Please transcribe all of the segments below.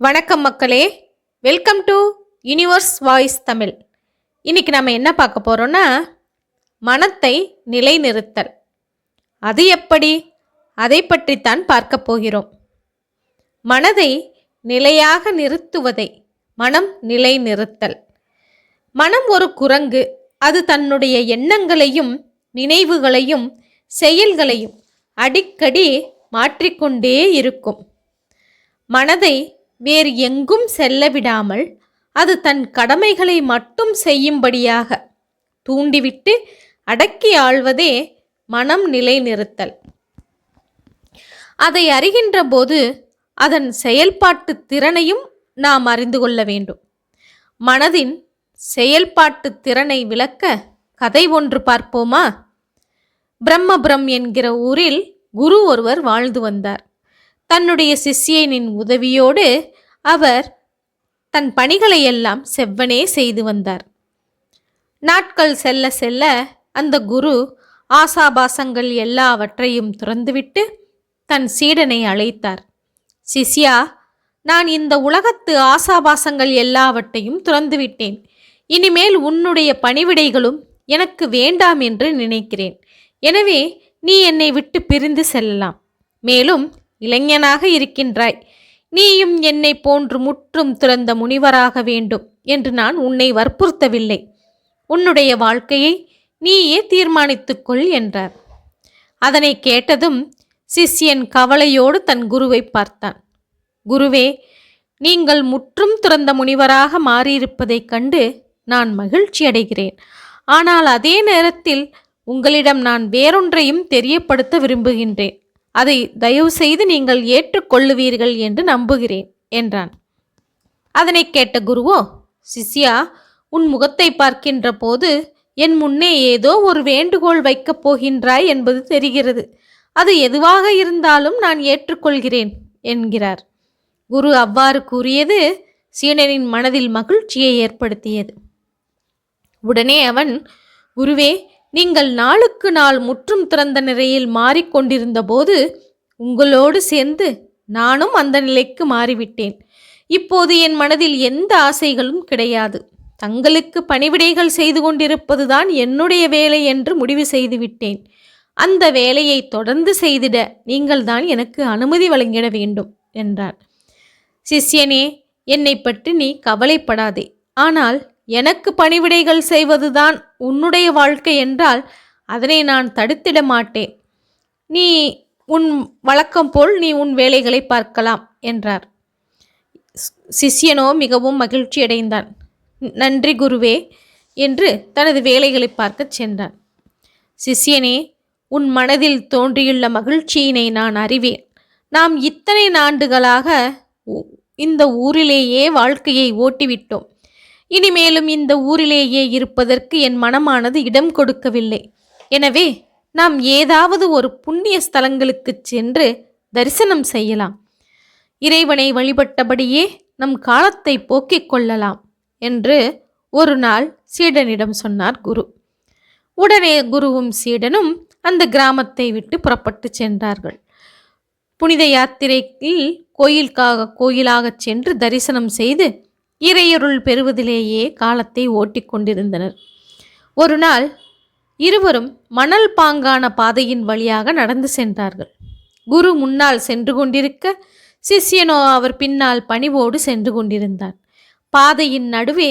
வணக்கம் மக்களே. Welcome to universe voice Tamil இன்னைக்கு நம்ம என்ன பார்க்க போகிறோன்னா மனத்தை நிலைநிறுத்தல். அது எப்படி? அதை பற்றித்தான் பார்க்க போகிறோம். மனதை நிலையாக நிறுத்துவதை மனம் நிலைநிறுத்தல். மனம் ஒரு குரங்கு. அது தன்னுடைய எண்ணங்களையும் நினைவுகளையும் செயல்களையும் அடிக்கடி மாற்றிக்கொண்டே இருக்கும். மனதை வேறு எங்கும் செல்ல விடாமல் அது தன் கடமைகளை மட்டும் செய்யும்படியாக தூண்டிவிட்டு அடக்கி ஆள்வதே மனம் நிலைநிறுத்தல். அதை அறிகின்ற போது அதன் செயல்பாட்டு திறனையும் நாம் அறிந்து கொள்ள வேண்டும். மனதின் செயல்பாட்டு திறனை விளக்க கதை ஒன்று பார்ப்போமா? பிரம்மபுரம் என்கிற ஊரில் குரு ஒருவர் வாழ்ந்து வந்தார். தன்னுடைய சிஷ்யனின் உதவியோடு அவர் தன் பணிகளை எல்லாம் செவ்வனே செய்து வந்தார். நாட்கள் செல்ல செல்ல அந்த குரு ஆசாபாசங்கள் எல்லாவற்றையும் துறந்துவிட்டு தன் சீடனை அழைத்தார். சிஷ்யா நான் இந்த உலகத்து ஆசாபாசங்கள் எல்லாவற்றையும் துறந்துவிட்டேன். இனிமேல் உன்னுடைய பணிவிடைகளும் எனக்கு வேண்டாம் என்று நினைக்கிறேன். எனவே நீ என்னை விட்டு பிரிந்து செல்லலாம். மேலும் இளைஞனாக இருக்கின்றாய். நீயும் என்னை போன்று முற்றும் துறந்த முனிவராக வேண்டும் என்று நான் உன்னை வற்புறுத்தவில்லை. உன்னுடைய வாழ்க்கையை நீயே தீர்மானித்துக்கொள் என்றார். அதனை கேட்டதும் சிஷ்யன் கவலையோடு தன் குருவை பார்த்தான். குருவே நீங்கள் முற்றும் துறந்த முனிவராக மாறியிருப்பதைக் கண்டு நான் மகிழ்ச்சி அடைகிறேன். ஆனால் அதே நேரத்தில் உங்களிடம் நான் வேறொன்றையும் தெரியப்படுத்த விரும்புகின்றேன். அதை தயவு செய்து நீங்கள் ஏற்றுக்கொள்ளுவீர்கள் என்று நம்புகிறேன் என்றான். அதனை கேட்ட குருவோ சிஷ்யா உன் முகத்தை பார்க்கின்ற போது என் முன்னே ஏதோ ஒரு வேண்டுகோள் வைக்கப் போகின்றாய் என்பது தெரிகிறது. அது எதுவாக இருந்தாலும் நான் ஏற்றுக்கொள்கிறேன் என்கிறார். குரு அவ்வாறு கூறியது சீனனின் மனதில் மகிழ்ச்சியை ஏற்படுத்தியது. உடனே அவன் குருவே நீங்கள் நாளுக்கு நாள் முற்றும் திறந்த நிலையில் மாறிக்கொண்டிருந்த போது உங்களோடு சேர்ந்து நானும் அந்த நிலைக்கு மாறிவிட்டேன். இப்போது என் மனதில் எந்த ஆசைகளும் கிடையாது. தங்களுக்கு பணிவிடைகள் செய்து கொண்டிருப்பதுதான் என்னுடைய வேலை என்று முடிவு செய்துவிட்டேன் அந்த வேலையை தொடர்ந்து செய்திட நீங்கள்தான் எனக்கு அனுமதி வழங்கிட வேண்டும் என்றார் சிஷ்யனே என்னை பற்றி நீ கவலைப்படாதே. ஆனால் எனக்கு பணிவிடைகள் செய்வதுதான் உன்னுடைய வாழ்க்கை என்றால் அதனை நான் தடுத்திட மாட்டேன். நீ உன் வழக்கம் போல் நீ உன் வேலைகளை பார்க்கலாம் என்றார். சிஷ்யனோ மிகவும் மகிழ்ச்சியடைந்தான் நன்றி குருவே என்று தனது வேலைகளை பார்க்கச் சென்றான். சிஷ்யனே உன் மனதில் தோன்றியுள்ள மகிழ்ச்சியினை நான் அறிவேன். நாம் இத்தனை ஆண்டுகளாக உ- இந்த ஊரிலேயே வாழ்க்கையை ஓட்டிவிட்டோம். இனிமேலும் இந்த ஊரிலேயே இருப்பதற்கு என் மனமானது இடம் கொடுக்கவில்லை. எனவே நாம் ஏதாவது ஒரு புண்ணிய ஸ்தலங்களுக்கு சென்று தரிசனம் செய்யலாம். இறைவனை வழிபட்டபடியே நம் காலத்தை போக்கிக் கொள்ளலாம் என்று ஒரு நாள் சீடனிடம் சொன்னார் குரு. உடனே குருவும் சீடனும் அந்த கிராமத்தை விட்டு புறப்பட்டு சென்றார்கள். புனித யாத்திரையில் கோயிலுக்காக கோயிலாகச் சென்று தரிசனம் செய்து இறையருள் பெறுவதிலேயே காலத்தை ஓட்டிக் கொண்டிருந்தனர். ஒரு நாள் இருவரும் மணல் பாங்கான பாதையின் வழியாக நடந்து சென்றார்கள். குரு முன்னால் சென்று கொண்டிருக்க சிஷ்யனோ அவர் பின்னால் பணிவோடு சென்று கொண்டிருந்தார். பாதையின் நடுவே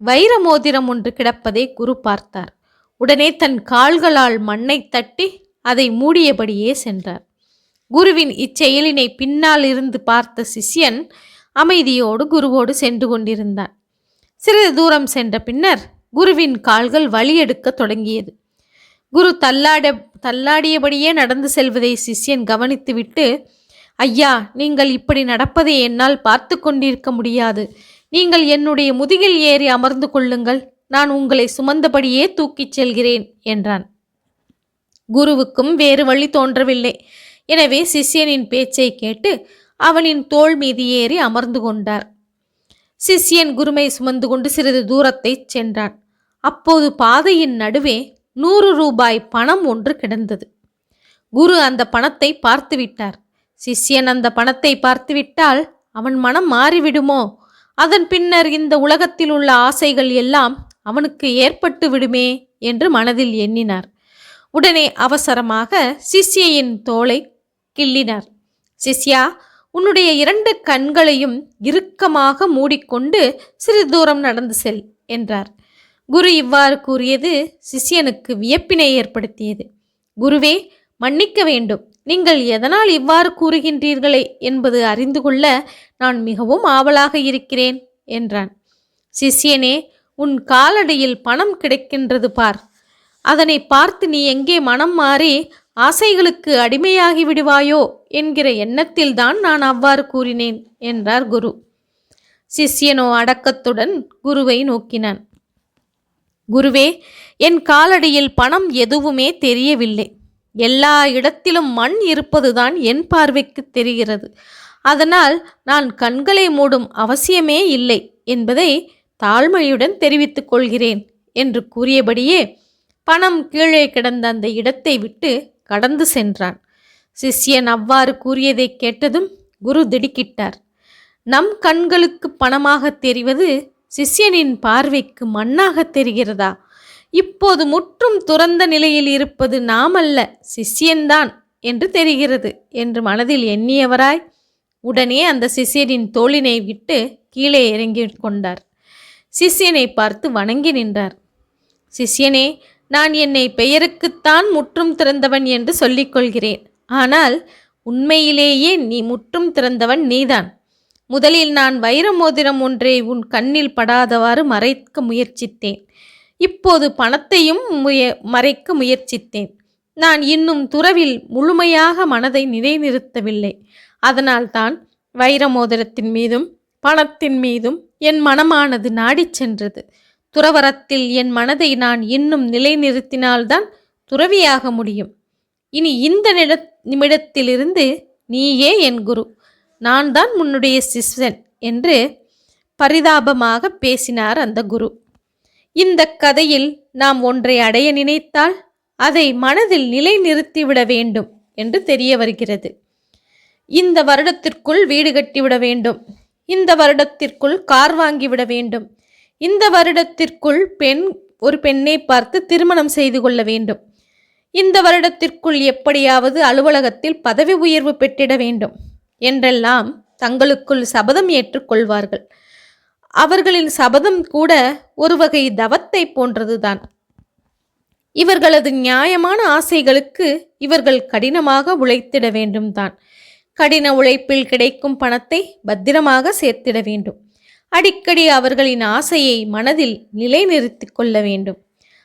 வைர மோதிரம் ஒன்று கிடப்பதை குரு பார்த்தார். உடனே தன் கால்களால் மண்ணை தட்டி அதை மூடியபடியே சென்றார். குருவின் இச்செயலினை பின்னால் இருந்து பார்த்த சிஷ்யன் அமைதியோடு குருவோடு சென்று கொண்டிருந்தான். சிறிது தூரம் சென்ற பின்னர் குருவின் கால்கள் வழியெடுக்க தொடங்கியது. குரு தள்ளாட தள்ளாடியபடியே நடந்து செல்வதை சிஷ்யன் கவனித்துவிட்டு ஐயா நீங்கள் இப்படி நடப்பதை என்னால் பார்த்து கொண்டிருக்க முடியாது. நீங்கள் என்னுடைய முதுகில் ஏறி அமர்ந்து கொள்ளுங்கள். நான் உங்களை சுமந்தபடியே தூக்கிச் செல்கிறேன் என்றான். குருவுக்கும் வேறு வழி தோன்றவில்லை. எனவே சிஷ்யனின் பேச்சை கேட்டு அவனின் தோள் மீது ஏறி அமர்ந்து கொண்டார். சிஷ்யன் குருமை சுமந்து கொண்டு சிறிது தூரத்தை சென்றான். அப்போது பாதையின் நடுவே நூறு ரூபாய் பணம் ஒன்று கிடந்தது. குரு அந்த பணத்தை பார்த்து விட்டார். சிஷ்யன் அந்த பணத்தை பார்த்துவிட்டால் அவன் மனம் மாறிவிடுமோ? அதன் பின்னர் இந்த உலகத்தில் உள்ள ஆசைகள் எல்லாம் அவனுக்கு ஏற்பட்டு விடுமே என்று மனதில் எண்ணினார். உடனே அவசரமாக சிஷ்யையின் தோலை கிள்ளினார். சிஷ்யா உன்னுடைய இரண்டு கண்களையும் இறுக்கமாக மூடிக்கொண்டு சிறிது தூரம் நடந்து செல் என்றார். குரு இவ்வாறு கூறியது சிஷ்யனுக்கு வியப்பினை ஏற்படுத்தியது. குருவே மன்னிக்க வேண்டும். நீங்கள் எதனால் இவ்வாறு கூறுகின்றீர்களே என்பது அறிந்து கொள்ள நான் மிகவும் ஆவலாக இருக்கிறேன் என்றான். சிஷ்யனே உன் காலடியில் பணம் கிடைக்கின்றது பார். அதனை பார்த்து நீ எங்கே மனம் மாறி ஆசைகளுக்கு அடிமையாகி விடுவாயோ என்கிற எண்ணத்தில்தான் நான் அவ்வாறு கூறினேன் என்றார் குரு. சிஷ்யனோ அடக்கத்துடன் குருவை நோக்கினான். குருவே என் காலடியில் பணம் எதுவுமே தெரியவில்லை. எல்லா இடத்திலும் மண் இருப்பதுதான் என் பார்வைக்கு தெரிகிறது. அதனால் நான் கண்களை மூடும் அவசியமே இல்லை என்பதை தாழ்மையுடன் தெரிவித்துக் கொள்கிறேன் என்று கூறியபடியே பணம் கீழே கிடந்த அந்த இடத்தை விட்டு கடந்து சென்றான். சிஷ்யன் அவ்வாறு கூறியதை கேட்டதும் குரு திடுக்கிட்டார். நம் கண்களுக்கு பணமாக தெரிவது சிஷ்யனின் பார்வைக்கு மண்ணாக தெரிகிறதா? இப்போது முற்றும் துறந்த நிலையில் இருப்பது நாமல்ல சிஷ்யன்தான் என்று தெரிகிறது என்று மனதில் எண்ணியவராய் உடனே அந்த சிஷ்யனின் தோளினை விட்டு கீழே இறங்கி கொண்டார். சிஷ்யனை பார்த்து வணங்கி நின்றார். சிஷ்யனே நான் என்னை பெயருக்குத்தான் முற்றும் திறந்தவன் என்று சொல்லிக்கொள்கிறேன். ஆனால் உண்மையிலேயே நீ முற்றும் திறந்தவன் நீதான். முதலில் நான் வைர மோதிரம் ஒன்றை உன் கண்ணில் படாதவாறு மறைக்க முயற்சித்தேன். இப்போது பணத்தையும் முய மறைக்க முயற்சித்தேன். நான் இன்னும் துறவில் முழுமையாக மனதை நிலைநிறுத்தவில்லை. அதனால்தான் வைர மோதிரத்தின் மீதும் பணத்தின் மீதும் என் மனமானது நாடிச் சென்றது. துறவரத்தில் என் மனதை நான் இன்னும் நிலைநிறுத்தினால்தான் துறவியாக முடியும். இனி இந்த நிட நிமிடத்திலிருந்து நீயே என் குரு. நான் தான் உன்னுடைய சிஷ்யன் என்று பரிதாபமாக பேசினார் அந்த குரு. இந்த கதையில் நாம் ஒன்றை அடைய நினைத்தால் அதை மனதில் நிலைநிறுத்திவிட வேண்டும் என்று தெரிய வருகிறது. இந்த வருடத்திற்குள் வீடு கட்டிவிட வேண்டும். இந்த வருடத்திற்குள் கார் வாங்கிவிட வேண்டும். இந்த வருடத்திற்குள் பெண் ஒரு பெண்ணை பார்த்து திருமணம் செய்து கொள்ள வேண்டும். இந்த வருடத்திற்குள் எப்படியாவது அலுவலகத்தில் பதவி உயர்வு பெற்றிட வேண்டும் என்றெல்லாம் தங்களுக்குள் சபதம் ஏற்றுக்கொள்வார்கள் அவர்களின் சபதம் கூட ஒரு வகை தவத்தை போன்றதுதான். இவர்களது நியாயமான ஆசைகளுக்கு இவர்கள் கடினமாக உழைத்திட வேண்டும் தான் கடின உழைப்பில் கிடைக்கும் பணத்தை பத்திரமாக சேர்த்திட வேண்டும். அடிக்கடி அவர்களின் ஆசையை மனதில் நிலைநிறுத்திக் கொள்ள வேண்டும்.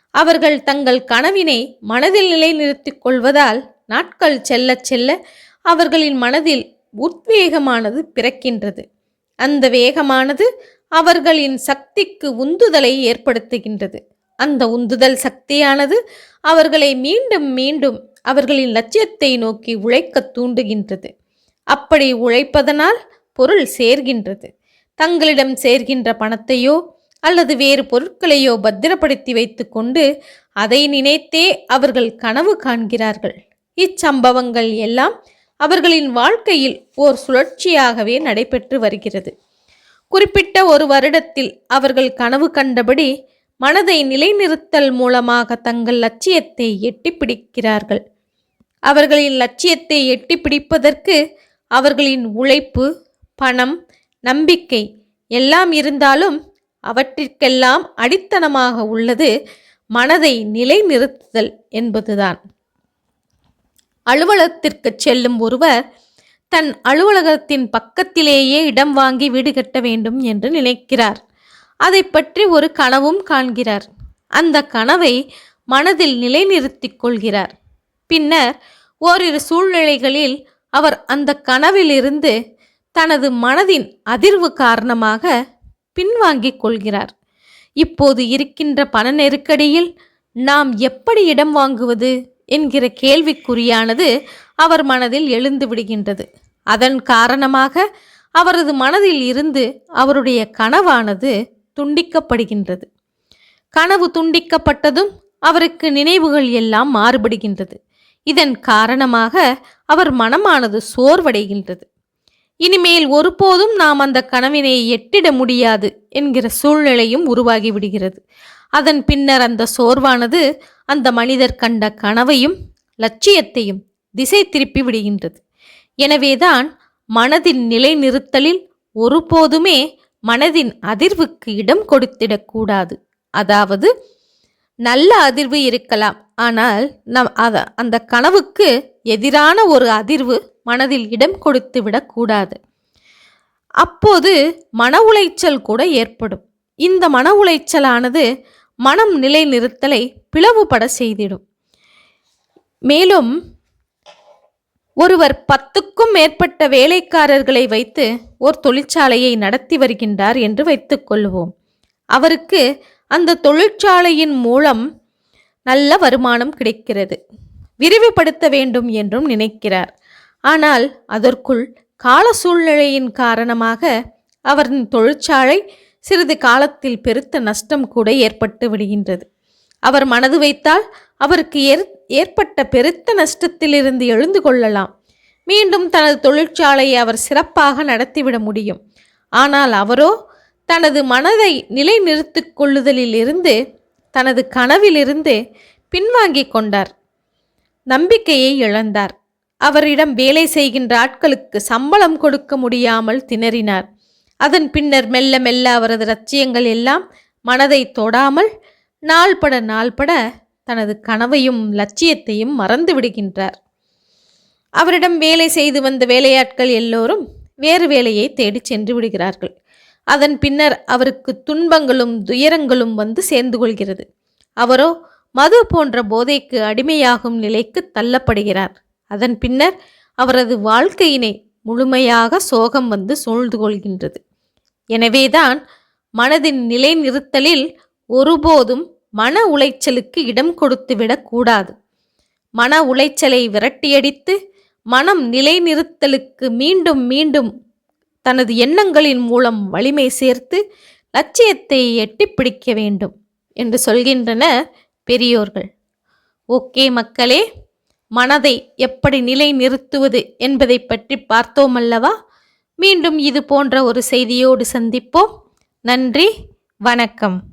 அவர்கள் தங்கள் கனவினை மனதில் நிலைநிறுத்திக் கொள்வதால் நாட்கள் செல்ல செல்ல அவர்களின் மனதில் உத்வேகமானது பிறக்கின்றது. அந்த வேகமானது அவர்களின் சக்திக்கு உந்துதலை ஏற்படுத்துகின்றது. அந்த உந்துதல் சக்தியானது அவர்களை மீண்டும் மீண்டும் அவர்களின் லட்சியத்தை நோக்கி உழைக்க தூண்டுகின்றது. அப்படி உழைப்பதனால் பொருள் சேர்கின்றது. தங்களிடம் சேர்கின்ற பணத்தையோ அல்லது வேறு பொருட்களையோ பத்திரப்படுத்தி வைத்துக்கொண்டு அதை நினைத்தே அவர்கள் கனவு காண்கிறார்கள். இச்சம்பவங்கள் எல்லாம் அவர்களின் வாழ்க்கையில் ஓர் சுழற்சியாகவே நடைபெற்று வருகிறது. குறிப்பிட்ட ஒரு வருடத்தில் அவர்கள் கனவு கண்டபடி மனதை நிலைநிறுத்தல் மூலமாக தங்கள் லட்சியத்தை எட்டி பிடிக்கிறார்கள். அவர்களின் லட்சியத்தை எட்டி பிடிப்பதற்கு அவர்களின் உழைப்பு பணம் நம்பிக்கை எல்லாம் இருந்தாலும் அவற்றிற்கெல்லாம் அடித்தனமாக உள்ளது மனதை நிலைநிறுத்துதல் என்பதுதான். அலுவலகத்திற்கு செல்லும் ஒருவர் தன் அலுவலகத்தின் பக்கத்திலேயே இடம் வாங்கி வீடு கட்ட வேண்டும் என்று நினைக்கிறார். அதை பற்றி ஒரு கனவும் காண்கிறார். அந்த கனவை மனதில் நிலைநிறுத்திக் கொள்கிறார். பின்னர் ஓரிரு சூழ்நிலைகளில் அவர் அந்த கனவிலிருந்து தனது மனதின் அதிர்வு காரணமாக பின்வாங்கிக் கொள்கிறார். இப்போது இருக்கின்ற பண நெருக்கடியில் நாம் எப்படி இடம் வாங்குவது என்கிற கேள்விக்குறியானது அவர் மனதில் எழுந்து விடுகின்றது. அதன் காரணமாக அவரது மனதில் இருந்து அவருடைய கனவானது துண்டிக்கப்படுகின்றது. கனவு துண்டிக்கப்பட்டதும் அவருக்கு நினைவுகள் எல்லாம் மாறுபடுகின்றது. இதன் காரணமாக அவர் மனமானது சோர்வடைகின்றது. இனிமேல் ஒருபோதும் நாம் அந்த கனவினை எட்டிட முடியாது என்கிற சூழ்நிலையும் உருவாகி விடுகிறது. அதன் பின்னர் அந்த சோர்வானது அந்த மனிதர் கண்ட கனவையும் லட்சியத்தையும் திசை திருப்பி விடுகின்றது. எனவேதான் மனதின் நிலைநிறுத்தலில் ஒருபோதுமே மனதின் அதிர்வுக்கு இடம் கொடுத்திடக்கூடாது. அதாவது நல்ல அதிர்வு இருக்கலாம். ஆனால் நம் அத அந்த கனவுக்கு எதிரான ஒரு அதிர்வு மனதில் இடம் கொடுத்து விடக்கூடாது அப்போது மன உளைச்சல் கூட ஏற்படும். இந்த மன உளைச்சலானது மனம் நிலைநிறுத்தலை பிளவுபட செய்திடும். மேலும் ஒருவர் பத்துக்கும் மேற்பட்ட வேலைக்காரர்களை வைத்து ஒரு தொழிற்சாலையை நடத்தி வருகின்றார் என்று வைத்துக்கொள்வோம் அவருக்கு அந்த தொழிற்சாலையின் மூலம் நல்ல வருமானம் கிடைக்கிறது. விரிவுபடுத்த வேண்டும் என்றும் நினைக்கிறார். ஆனால் அதற்குள் கால சூழ்நிலையின் காரணமாக அவரின் தொழிற்சாலை சிறிது காலத்தில் பெருத்த நஷ்டம் கூட ஏற்பட்டு விடுகின்றது. அவர் மனது வைத்தால் அவருக்கு ஏற் ஏற்பட்ட பெருத்த நஷ்டத்திலிருந்து எழுந்து கொள்ளலாம். மீண்டும் தனது தொழிற்சாலையை அவர் சிறப்பாக நடத்திவிட முடியும். ஆனால் அவரோ தனது மனதை நிலைநிறுத்திக் கொள்ளுதலில் இருந்து தனது கனவிலிருந்து பின்வாங்கிக் கொண்டார். நம்பிக்கையை இழந்தார். அவரிடம் வேலை செய்கின்ற ஆட்களுக்கு சம்பளம் கொடுக்க முடியாமல் திணறினார். அதன் பின்னர் மெல்ல மெல்ல அவரது லட்சியங்கள் எல்லாம் மனதை தொடாமல் நாள்பட நாள்பட தனது கனவையும் லட்சியத்தையும் மறந்து விடுகின்றார். அவரிடம் வேலை செய்து வந்த வேலையாட்கள் எல்லோரும் வேறு வேலையை தேடிச் சென்று விடுகிறார்கள். அதன் பின்னர் அவருக்கு துன்பங்களும் துயரங்களும் வந்து சேர்ந்து கொள்கிறது அவரோ மது போன்ற போதைக்கு அடிமையாகும் நிலைக்கு தள்ளப்படுகிறார். அதன் பின்னர் அவரது வாழ்க்கையினை முழுமையாக சோகம் வந்து சூழ்ந்து கொள்கின்றது எனவேதான் மனதின் நிலைநிறுத்தலில் ஒருபோதும் மன உளைச்சலுக்கு இடம் கொடுத்து விடக்கூடாது மன உளைச்சலை விரட்டியடித்து மனம் நிலைநிறுத்தலுக்கு மீண்டும் மீண்டும் தனது எண்ணங்களின் மூலம் வலிமை சேர்த்து லட்சியத்தை எட்டிப்பிடிக்க வேண்டும் என்று சொல்கின்றனர் பெரியோர்கள். ஓகே மக்களே மனதை எப்படி நிலை நிறுத்துவது என்பதை பற்றி பார்த்தோம் அல்லவா மீண்டும் இது போன்ற ஒரு செய்தியோடு சந்திப்போம். நன்றி வணக்கம்.